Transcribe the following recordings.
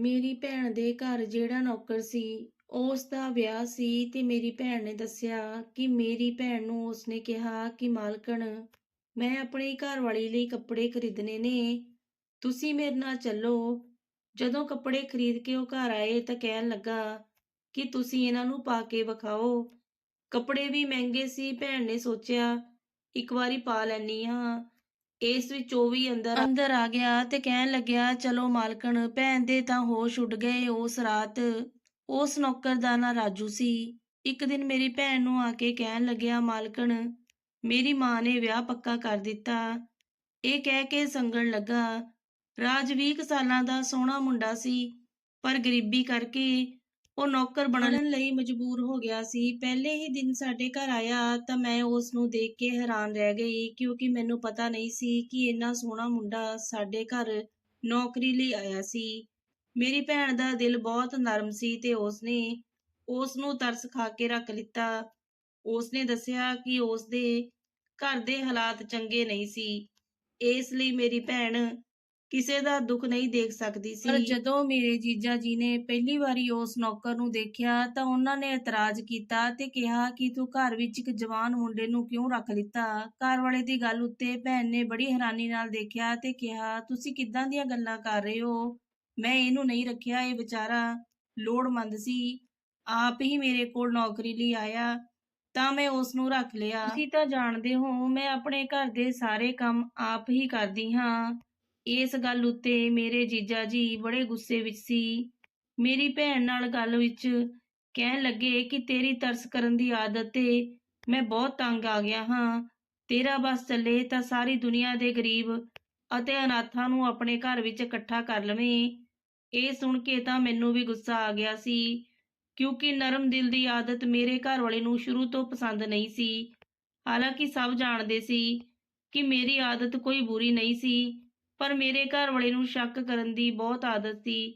ਮੇਰੀ ਭੈਣ ਦੇ ਘਰ ਜਿਹੜਾ ਨੌਕਰ ਸੀ ਉਸ ਦਾ ਵਿਆਹ ਸੀ ਤੇ ਮੇਰੀ ਭੈਣ ਨੇ ਦੱਸਿਆ ਕਿ ਮੇਰੀ ਭੈਣ ਨੂੰ ਉਸਨੇ ਕਿਹਾ ਕਿ, ਮਾਲਕਣ, ਮੈਂ ਆਪਣੀ ਘਰਵਾਲੀ ਲਈ ਕੱਪੜੇ ਖਰੀਦਣੇ ਨੇ। ਤੁਸੀਂ ਮੇਰੇ ਨਾਲ ਚੱਲੋ। ਜਦੋਂ ਕੱਪੜੇ ਖਰੀਦ ਕੇ ਉਹ ਘਰ ਆਏ ਤਾਂ ਕਹਿਣ ਲੱਗਾ ਕਿ ਤੁਸੀਂ ਇਹਨਾਂ ਨੂੰ ਪਾ ਕੇ ਵਿਖਾਓ। ਕੱਪੜੇ ਵੀ ਮਹਿੰਗੇ ਸੀ, ਭੈਣ ਨੇ ਸੋਚਿਆ, ਇੱਕ ਵਾਰੀ ਪਾ ਲੈਣੀ ਹਾਂ। ਇਸ ਵਿੱਚ ਉਹ ਵੀ ਅੰਦਰ ਅੰਦਰ ਆ ਗਿਆ ਤੇ ਕਹਿਣ ਲੱਗਿਆ, ਚਲੋ ਮਾਲਕਣ, ਭੈਣ ਦੇ ਤਾਂ ਹੋਸ਼ ਉੱਡ ਗਏ ਉਸ ਰਾਤ। ਉਸ ਨੌਕਰ ਦਾ ਨਾਂ ਰਾਜੂ ਸੀ। ਇੱਕ ਦਿਨ ਮੇਰੀ ਭੈਣ ਨੂੰ ਆ ਕੇ ਕਹਿਣ ਲੱਗਿਆ, ਮਾਲਕਣ, ਮੇਰੀ ਮਾਂ ਨੇ ਵਿਆਹ ਪੱਕਾ ਕਰ ਦਿੱਤਾ। ਇਹ ਕਹਿ ਕੇ ਸੰਗਣ ਲੱਗਾ। ਰਾਜ 20 ਕੁ ਸਾਲਾਂ ਦਾ ਸੋਹਣਾ ਮੁੰਡਾ ਸੀ, ਪਰ ਗਰੀਬੀ ਕਰਕੇ ਉਹ ਨੌਕਰ ਬਣਨ ਲਈ ਮਜਬੂਰ ਹੋ ਗਿਆ ਸੀ। ਪਹਿਲੇ ਹੀ ਦਿਨ ਸਾਡੇ ਘਰ ਆਇਆ ਤਾਂ ਮੈਂ ਉਸ ਨੂੰ ਦੇਖ ਕੇ ਹੈਰਾਨ ਰਹਿ ਗਈ ਕਿਉਂਕਿ ਮੈਨੂੰ ਪਤਾ ਨਹੀਂ ਸੀ ਕਿ ਇੰਨਾ ਸੋਹਣਾ ਮੁੰਡਾ ਸਾਡੇ ਘਰ ਨੌਕਰੀ ਲਈ ਆਇਆ ਸੀ। ਮੇਰੀ ਭੈਣ ਦਾ ਦਿਲ ਬਹੁਤ ਨਰਮ ਸੀ ਤੇ ਉਸਨੇ ਉਸ ਨੂੰ ਤਰਸ ਖਾ ਕੇ ਰੱਖ ਲਿੱਤਾ। ਉਸਨੇ ਦੱਸਿਆ ਕਿ ਉਸ ਦੇ ਘਰ ਦੇ ਹਾਲਾਤ ਚੰਗੇ ਨਹੀਂ ਸੀ। ਇਸ ਲਈ ਮੇਰੀ ਭੈਣ ਕਿਸੇ ਦਾ ਦੁੱਖ ਨਹੀਂ ਦੇਖ ਸਕਦੀ ਸੀ। ਪਰ ਜਦੋਂ ਮੇਰੇ ਜੀਜਾ ਜੀ ਨੇ ਪਹਿਲੀ ਵਾਰੀ ਉਸ ਨੌਕਰ ਨੂੰ ਦੇਖਿਆ ਤਾਂ ਉਹਨਾਂ ਨੇ ਇਤਰਾਜ਼ ਕੀਤਾ ਤੇ ਕਿਹਾ ਕਿ ਤੂੰ ਘਰ ਵਿੱਚ ਇੱਕ ਜਵਾਨ ਮੁੰਡੇ ਨੂੰ ਕਿਉਂ ਰੱਖ ਲਿੱਤਾ? ਘਰ ਵਾਲੇ ਦੀ ਗੱਲ ਉੱਤੇ ਭੈਣ ਨੇ ਬੜੀ ਹੈਰਾਨੀ ਨਾਲ ਦੇਖਿਆ ਤੇ ਕਿਹਾ ਤੁਸੀਂ ਕਿੱਦਾਂ ਦੀਆਂ ਗੱਲਾਂ ਕਰ ਰਹੇ ਹੋ? ਮੈਂ ਇਹਨੂੰ ਨਹੀਂ ਰੱਖਿਆ ਇਹ ਵਿਚਾਰਾ ਲੋੜਮੰਦ ਸੀ। ਆਪ ਹੀ ਮੇਰੇ ਕੋਲ ਨੌਕਰੀ ਲਈ ਆਇਆ ਤਾਂ ਮੈਂ ਉਸ ਨੂੰ ਰੱਖ ਲਿਆ। ਤੁਸੀਂ ਤਾਂ ਜਾਣਦੇ ਹੋ ਮੈਂ ਆਪਣੇ ਘਰ ਦੇ ਸਾਰੇ ਕੰਮ ਆਪ ਹੀ ਕਰਦੀ ਹਾਂ। ਇਸ ਗੱਲ ਉੱਤੇ ਮੇਰੇ ਜੀਜਾ ਜੀ ਬੜੇ ਗੁੱਸੇ ਵਿੱਚ ਸੀ। ਮੇਰੀ ਭੈਣ ਨਾਲ ਗੱਲ ਵਿੱਚ ਕਹਿਣ ਲੱਗੇ ਕਿ ਤੇਰੀ ਤਰਸ ਕਰਨ ਦੀ ਆਦਤ ਤੇ ਮੈਂ ਬਹੁਤ ਤੰਗ ਆ ਗਿਆ ਹਾਂ। ਤੇਰਾ ਬਸ ਚੱਲੇ ਤਾਂ ਸਾਰੀ ਦੁਨੀਆ ਦੇ ਗਰੀਬ ਅਤੇ ਅਨਾਥਾਂ ਨੂੰ ਆਪਣੇ ਘਰ ਵਿੱਚ ਇਕੱਠਾ ਕਰ ਲਵੇਂ। ਇਹ ਸੁਣ ਕੇ ਤਾਂ ਮੈਨੂੰ ਵੀ ਗੁੱਸਾ ਆ ਗਿਆ ਸੀ, ਕਿਉਂਕਿ ਨਰਮ ਦਿਲ ਦੀ ਆਦਤ ਮੇਰੇ ਘਰ ਵਾਲੇ ਨੂੰ ਸ਼ੁਰੂ ਤੋਂ ਪਸੰਦ ਨਹੀਂ ਸੀ। ਹਾਲਾਂਕਿ ਸਭ ਜਾਣਦੇ ਸੀ ਕਿ ਮੇਰੀ ਆਦਤ ਕੋਈ ਬੁਰੀ ਨਹੀਂ ਸੀ। ਪਰ ਮੇਰੇ ਘਰ ਵਾਲੇ ਨੂੰ ਸ਼ੱਕ ਕਰਨ ਦੀ ਬਹੁਤ ਆਦਤ ਸੀ।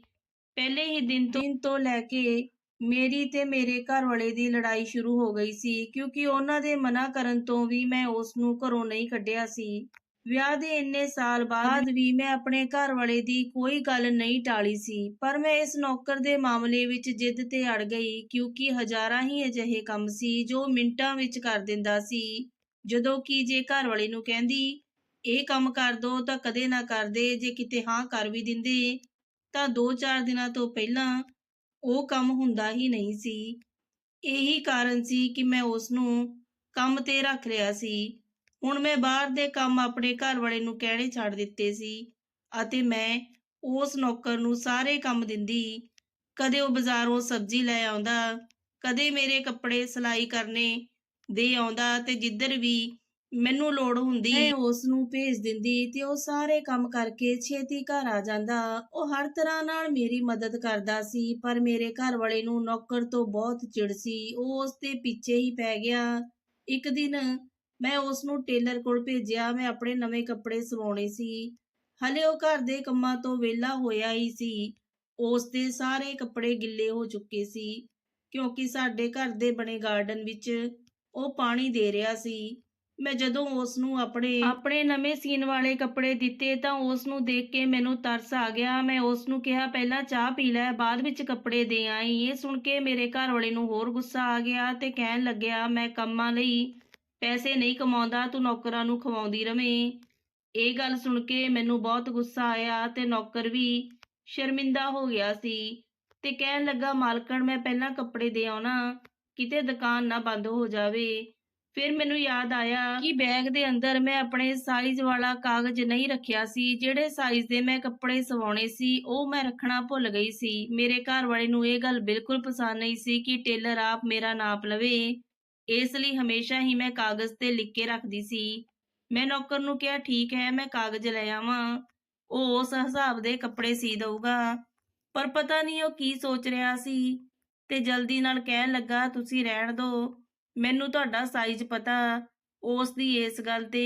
ਪਹਿਲੇ ਹੀ ਦਿਨ ਤੋਂ ਦਿਨ ਤੋਂ ਲੈ ਕੇ ਮੇਰੀ ਤੇ ਮੇਰੇ ਘਰ ਵਾਲੇ ਦੀ ਲੜਾਈ ਸ਼ੁਰੂ ਹੋ ਗਈ ਸੀ, ਕਿਉਂਕਿ ਉਹਨਾਂ ਦੇ ਮਨਾ ਕਰਨ ਤੋਂ ਵੀ ਮੈਂ ਉਸ ਨੂੰ ਘਰੋਂ ਨਹੀਂ ਕੱਢਿਆ ਸੀ। ਵਿਆਹ ਦੇ ਇੰਨੇ ਸਾਲ ਬਾਅਦ ਵੀ ਮੈਂ ਆਪਣੇ ਘਰ ਵਾਲੇ ਦੀ ਕੋਈ ਗੱਲ ਨਹੀਂ ਟਾਲੀ ਸੀ, ਪਰ ਮੈਂ ਇਸ ਨੌਕਰ ਦੇ ਮਾਮਲੇ ਵਿੱਚ ਜਿੱਦ ਤੇ ਅੜ ਗਈ, ਕਿਉਂਕਿ ਹਜ਼ਾਰਾਂ ਹੀ ਅਜਿਹੇ ਕੰਮ ਸੀ ਜੋ ਮਿੰਟਾਂ ਵਿੱਚ ਕਰ ਦਿੰਦਾ ਸੀ। ਜਦੋਂ ਕਿ ਜੇ ਘਰ ਵਾਲੇ ਨੂੰ ਕਹਿੰਦੀ ਇਹ ਕੰਮ ਕਰ ਦੋ ਤਾਂ ਕਦੇ ਨਾ ਕਰਦੇ, ਜੇ ਕਿਤੇ ਹਾਂ ਕਰ ਵੀ ਦਿੰਦੇ, ਤਾਂ 2-4 ਦਿਨਾਂ ਤੋਂ ਪਹਿਲਾਂ ਉਹ ਕੰਮ ਹੁੰਦਾ ਹੀ ਨਹੀਂ ਸੀ। ਇਹੀ ਕਾਰਨ ਸੀ ਕਿ ਮੈਂ ਉਸ ਨੂੰ ਕੰਮ ਤੇ ਰੱਖ ਲਿਆ ਸੀ। ਹੁਣ ਮੈਂ ਬਾਹਰ ਦੇ ਕੰਮ ਆਪਣੇ ਘਰ ਵਾਲੇ ਨੂੰ ਕਹਿਣੇ ਛੱਡ ਦਿੱਤੇ ਸੀ ਅਤੇ ਮੈਂ ਉਸ ਨੌਕਰ ਨੂੰ ਸਾਰੇ ਕੰਮ ਦਿੰਦੀ। ਕਦੇ ਉਹ ਬਾਜ਼ਾਰੋਂ ਸਬਜ਼ੀ ਲੈ ਆਉਂਦਾ, ਕਦੇ ਮੇਰੇ ਕੱਪੜੇ ਸਿਲਾਈ ਕਰਨੇ ਦੇ ਆਉਂਦਾ ਤੇ ਜਿੱਧਰ ਵੀ ਮੈਨੂੰ ਲੋੜ ਹੁੰਦੀ। ਮੈਂ ਉਸ ਨੂੰ ਭੇਜ ਦਿੰਦੀ ਤੇ ਉਹ ਸਾਰੇ ਕੰਮ ਕਰਕੇ ਛੇਤੀ ਘਰ ਆ ਜਾਂਦਾ। ਉਹ ਹਰ ਤਰ੍ਹਾਂ ਨਾਲ ਮੇਰੀ ਮਦਦ ਕਰਦਾ ਸੀ, ਪਰ ਮੇਰੇ ਘਰ ਵਾਲੇ ਨੂੰ ਨੌਕਰ ਤੋਂ ਬਹੁਤ ਚਿੜ ਸੀ। ਉਹ ਉਸ ਦੇ ਪਿੱਛੇ ਹੀ ਪੈ ਗਿਆ। ਇੱਕ ਦਿਨ ਮੈਂ ਉਸ ਨੂੰ ਟੇਲਰ ਕੋਲ ਭੇਜਿਆ। ਮੈਂ ਆਪਣੇ ਨਵੇਂ ਕੱਪੜੇ ਸਵਾਉਣੇ ਸੀ। ਹਲੇ ਉਹ ਘਰ ਦੇ ਕੰਮਾਂ ਤੋਂ ਵਿਹਲਾ ਹੋਇਆ ਹੀ ਸੀ। ਉਸ ਦੇ ਸਾਰੇ ਕੱਪੜੇ ਗਿੱਲੇ ਹੋ ਚੁੱਕੇ ਸੀ, ਕਿਉਂਕਿ ਸਾਡੇ ਘਰ ਦੇ ਬਣੇ ਗਾਰਡਨ ਵਿੱਚ ਉਹ ਪਾਣੀ ਦੇ ਰਿਹਾ ਸੀ। ਮੈਂ ਜਦੋਂ ਉਸ ਨੂੰ ਆਪਣੇ ਆਪਣੇ ਨਵੇਂ ਸੀਨ ਵਾਲੇ ਕੱਪੜੇ ਦਿੱਤੇ ਤਾਂ ਉਸ ਨੂੰ ਦੇਖ ਕੇ ਮੈਨੂੰ ਤਰਸ ਆ ਗਿਆ। ਮੈਂ ਉਸ ਨੂੰ ਕਿਹਾ, ਪਹਿਲਾਂ ਚਾਹ ਪੀ ਲੈ, ਬਾਅਦ ਵਿੱਚ ਕੱਪੜੇ ਦੇ ਆਈ। ਇਹ ਸੁਣ ਕੇ ਮੇਰੇ ਘਰ ਵਾਲੇ ਨੂੰ ਹੋਰ ਗੁੱਸਾ ਆ ਗਿਆ ਤੇ ਕਹਿਣ ਲੱਗਿਆ, ਮੈਂ ਕੰਮਾਂ ਲਈ ਪੈਸੇ ਨਹੀਂ ਕਮਾਉਂਦਾ, ਤੂੰ ਨੌਕਰਾਂ ਨੂੰ ਖਵਾਉਂਦੀ ਰਵੇਂ। ਇਹ ਗੱਲ ਸੁਣ ਕੇ ਮੈਨੂੰ ਬਹੁਤ ਗੁੱਸਾ ਆਇਆ ਤੇ ਨੌਕਰ ਵੀ ਸ਼ਰਮਿੰਦਾ ਹੋ ਗਿਆ ਸੀ ਤੇ ਕਹਿਣ ਲੱਗਾ, ਮਾਲਕਣ, ਮੈਂ ਪਹਿਲਾਂ ਕੱਪੜੇ ਦੇ ਆਉਣਾ। ਕਿਤੇ ਦੁਕਾਨ ਨਾ ਬੰਦ ਹੋ ਜਾਵੇ। ਫਿਰ ਮੈਨੂੰ ਯਾਦ ਆਇਆ ਕਿ? ਬੈਗ ਦੇ ਅੰਦਰ ਮੈਂ ਆਪਣੇ ਸਾਈਜ਼ ਵਾਲਾ ਕਾਗਜ਼ ਨਹੀਂ ਰੱਖਿਆ ਸੀ ਜਿਹੜੇ ਸਾਈਜ਼ ਦੇ ਮੈਂ ਕੱਪੜੇ ਸਵਾਉਣੇ ਸੀ ਉਹ ਮੈਂ ਰੱਖਣਾ ਭੁੱਲ ਗਈ ਸੀ। ਮੇਰੇ ਘਰ ਵਾਲੇ ਨੂੰ ਇਹ ਗੱਲ ਬਿਲਕੁਲ ਪਸੰਦ ਨਹੀਂ ਸੀ ਕਿ ਟੇਲਰ ਆਪ ਮੇਰਾ ਨਾਪ ਲਵੇ। ਇਸ ਲਈ ਹਮੇਸ਼ਾ ਹੀ ਮੈਂ ਕਾਗਜ਼ ਤੇ ਲਿਖ ਕੇ ਰੱਖਦੀ ਸੀ। ਮੈਂ ਨੌਕਰ ਨੂੰ ਕਿਹਾ ਠੀਕ ਹੈ ਮੈਂ ਕਾਗਜ਼ ਲੈ ਆਵਾਂ। ਉਹ ਉਸ ਹਿਸਾਬ ਦੇ ਕੱਪੜੇ ਸੀ ਦਊਗਾ। ਪਰ ਪਤਾ ਨਹੀਂ ਉਹ ਕੀ ਸੋਚ ਰਿਹਾ ਸੀ। ਤੇ ਜਲਦੀ ਨਾਲ ਕਹਿਣ ਲੱਗਾ ਤੁਸੀਂ ਰਹਿਣ ਦਿਓ ਮੈਨੂੰ ਤੁਹਾਡਾ ਸਾਈਜ਼ ਪਤਾ। ਉਸ ਦੀ ਇਸ ਗੱਲ ਤੇ